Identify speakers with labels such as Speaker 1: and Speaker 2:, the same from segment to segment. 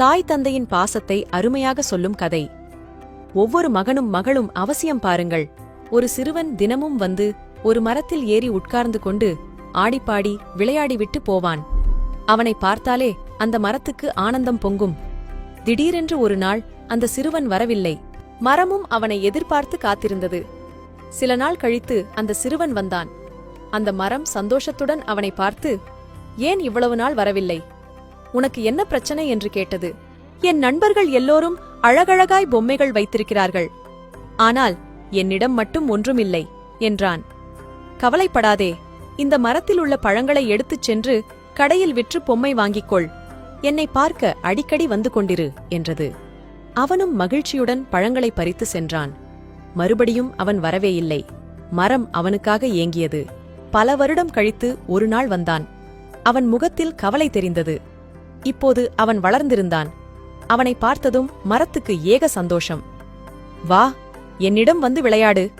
Speaker 1: தாய் தந்தையின் பாசத்தை அருமையாக சொல்லும் கதை. ஒவ்வொரு மகனும் மகளும் அவசியம் பாருங்கள். ஒரு சிறுவன் தினமும் வந்து ஒரு மரத்தில் ஏறி உட்கார்ந்து கொண்டு ஆடிப்பாடி விளையாடிவிட்டு போவான். அவனை பார்த்தாலே அந்த மரத்துக்கு ஆனந்தம் பொங்கும். திடீரென்று ஒரு நாள் அந்த சிறுவன் வரவில்லை. மரமும் அவனை எதிர்பார்த்து காத்திருந்தது. சில நாள் கழித்து அந்த சிறுவன் வந்தான். அந்த மரம் சந்தோஷத்துடன் அவனை பார்த்து ஏன் இவ்வளவு நாள் வரவில்லை? உனக்கு என்ன பிரச்சனை என்று கேட்டது. என் நண்பர்கள் எல்லோரும் அழகழகாய் பொம்மைகள் வைத்திருக்கிறார்கள். ஆனால் என்னிடம் மட்டும் ஒன்றுமில்லை என்றான். கவலைப்படாதே இந்த மரத்தில் உள்ள பழங்களை எடுத்துச் சென்று கடையில் விற்று பொம்மை வாங்கிக்கொள். என்னை பார்க்க அடிக்கடி வந்து கொண்டிரு என்றது. அவனும் மகிழ்ச்சியுடன் பழங்களை பறித்து சென்றான். மறுபடியும் அவன் வரவே இல்லை. மரம் அவனுக்காக ஏங்கியது. பல வருடம் கழித்து ஒரு நாள் வந்தான். அவன் முகத்தில் கவலை தெரிந்தது. இப்போது அவன் வளர்ந்திருந்தான். அவனை பார்த்ததும் மரத்துக்கு ஏக சந்தோஷம். வா என்னிடம் வந்து விளையாடு.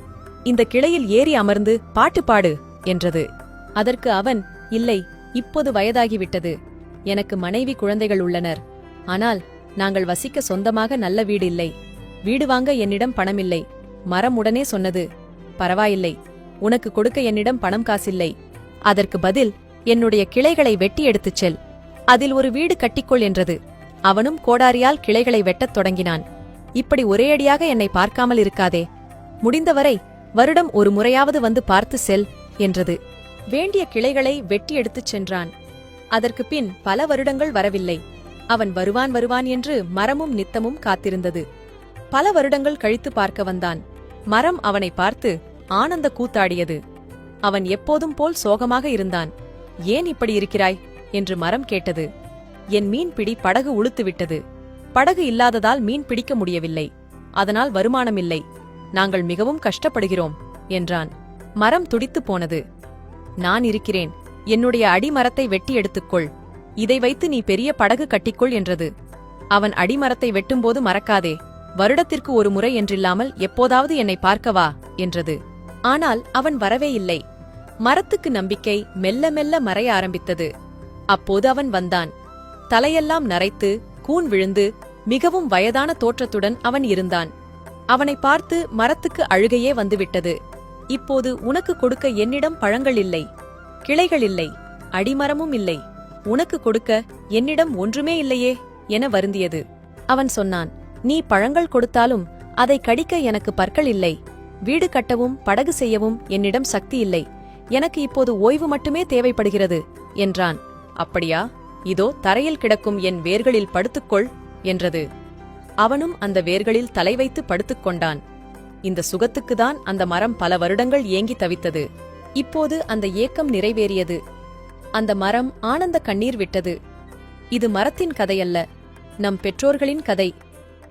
Speaker 1: இந்த கிளையில் ஏறி அமர்ந்து பாட்டு பாடு என்றது. அதற்கு அவன் இல்லை இப்போது வயதாகிவிட்டது. எனக்கு மனைவி குழந்தைகள் உள்ளனர். ஆனால் நாங்கள் வசிக்க சொந்தமாக நல்ல வீடு இல்லை. வீடு வாங்க என்னிடம் பணமில்லை. மரம் உடனே சொன்னது பரவாயில்லை. உனக்கு கொடுக்க என்னிடம் பணம் காசில்லை. அதற்கு பதில் என்னுடைய கிளைகளை வெட்டி எடுத்துச் செல். அதில் ஒரு வீடு கட்டிக்கொள் என்றது. அவனும் கோடாரியால் கிளைகளை வெட்டத் தொடங்கினான். இப்படி ஒரேயடியாக என்னை பார்க்காமல் இருக்காதே. முடிந்தவரை வருடம் ஒரு முறையாவது வந்து பார்த்து செல் என்றது. வேண்டிய கிளைகளை வெட்டி எடுத்துச் சென்றான். அதற்கு பின் பல வருடங்கள் வரவில்லை. அவன் வருவான் வருவான் என்று மரமும் நித்தமும் காத்திருந்தது. பல வருடங்கள் கழித்து பார்க்க வந்தான். மரம் அவனை பார்த்து ஆனந்த கூத்தாடியது. அவன் எப்போதும் போல் சோகமாக இருந்தான். ஏன் இப்படி இருக்கிறாய்? என்று மரம் கேட்டது. என் மீன்பிடி படகு உளுத்துவிட்டது படகு இல்லாததால் மீன் பிடிக்க முடியவில்லை. அதனால் வருமானமில்லை. நாங்கள் மிகவும் கஷ்டப்படுகிறோம் என்றான். மரம் துடித்துப் போனது. நான் இருக்கிறேன். என்னுடைய அடிமரத்தை வெட்டி எடுத்துக்கொள். இதை வைத்து நீ பெரிய படகு கட்டிக்கொள் என்றது. அவன் அடிமரத்தை வெட்டும்போது மறக்காதே. வருடத்திற்கு ஒரு முறை என்றில்லாமல் எப்போதாவது என்னை பார்க்கவா என்றது. ஆனால் அவன் வரவே இல்லை. மரத்துக்கு நம்பிக்கை மெல்ல மெல்ல மறைய ஆரம்பித்தது. அப்போது அவன் வந்தான். தலையெல்லாம் நரைத்து கூன் விழுந்து மிகவும் வயதான தோற்றத்துடன் அவன் இருந்தான். அவனை பார்த்து மரத்துக்கு அழுகையே வந்துவிட்டது. இப்போது உனக்கு கொடுக்க என்னிடம் பழங்கள் இல்லை கிளைகள் இல்லை அடிமரமும் இல்லை. உனக்கு கொடுக்க என்னிடம் ஒன்றுமே இல்லையே என வருந்தியது. அவன் சொன்னான் நீ பழங்கள் கொடுத்தாலும் அதை கடிக்க எனக்கு பற்கள் இல்லை. வீடு கட்டவும் படகு செய்யவும் என்னிடம் சக்தி இல்லை. எனக்கு இப்போது ஓய்வு மட்டுமே தேவைப்படுகிறது என்றான். அப்படியா? இதோ தரையில் கிடக்கும் என் வேர்களில் படுத்துக்கொள் என்றது. அவனும் அந்த வேர்களில் தலை வைத்து படுத்துக்கொண்டான். இந்த சுகத்துக்குதான் அந்த மரம் பல வருடங்கள் ஏங்கி தவித்தது. இப்போது அந்த ஏக்கம் நிறைவேறியது. அந்த மரம் ஆனந்த கண்ணீர் விட்டது. இது மரத்தின் கதையல்ல. நம் பெற்றோர்களின் கதை.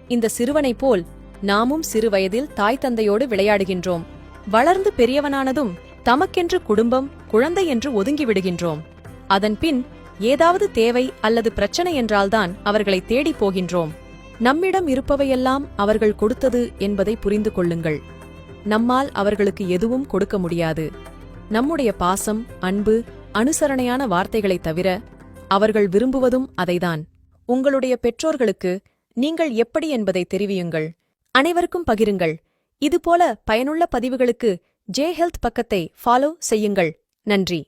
Speaker 1: இந்த சிறுவனைப் போல் நாமும் சிறுவயதில் தாய் தந்தையோடு விளையாடுகின்றோம். வளர்ந்து பெரியவனானதும் தமக்கென்று குடும்பம் குழந்தை என்று ஒதுங்கி விடுகின்றோம். அதன்பின் ஏதாவது தேவை அல்லது பிரச்சனை என்றால்தான் அவர்களை தேடிப் போகின்றோம். நம்மிடம் இருப்பவையெல்லாம் அவர்கள் கொடுத்தது என்பதை புரிந்து கொள்ளுங்கள். நம்மால் அவர்களுக்கு எதுவும் கொடுக்க முடியாது. நம்முடைய பாசம் அன்பு அனுசரணையான வார்த்தைகளைத் தவிர அவர்கள் விரும்புவதும் அதைதான். உங்களுடைய பெற்றோர்களுக்கு நீங்கள் எப்படி என்பதை தெரிவியுங்கள். அனைவருக்கும் பகிருங்கள். இதுபோல பயனுள்ள பதிவுகளுக்கு ஜே ஹெல்த் பக்கத்தை ஃபாலோ செய்யுங்கள். நன்றி.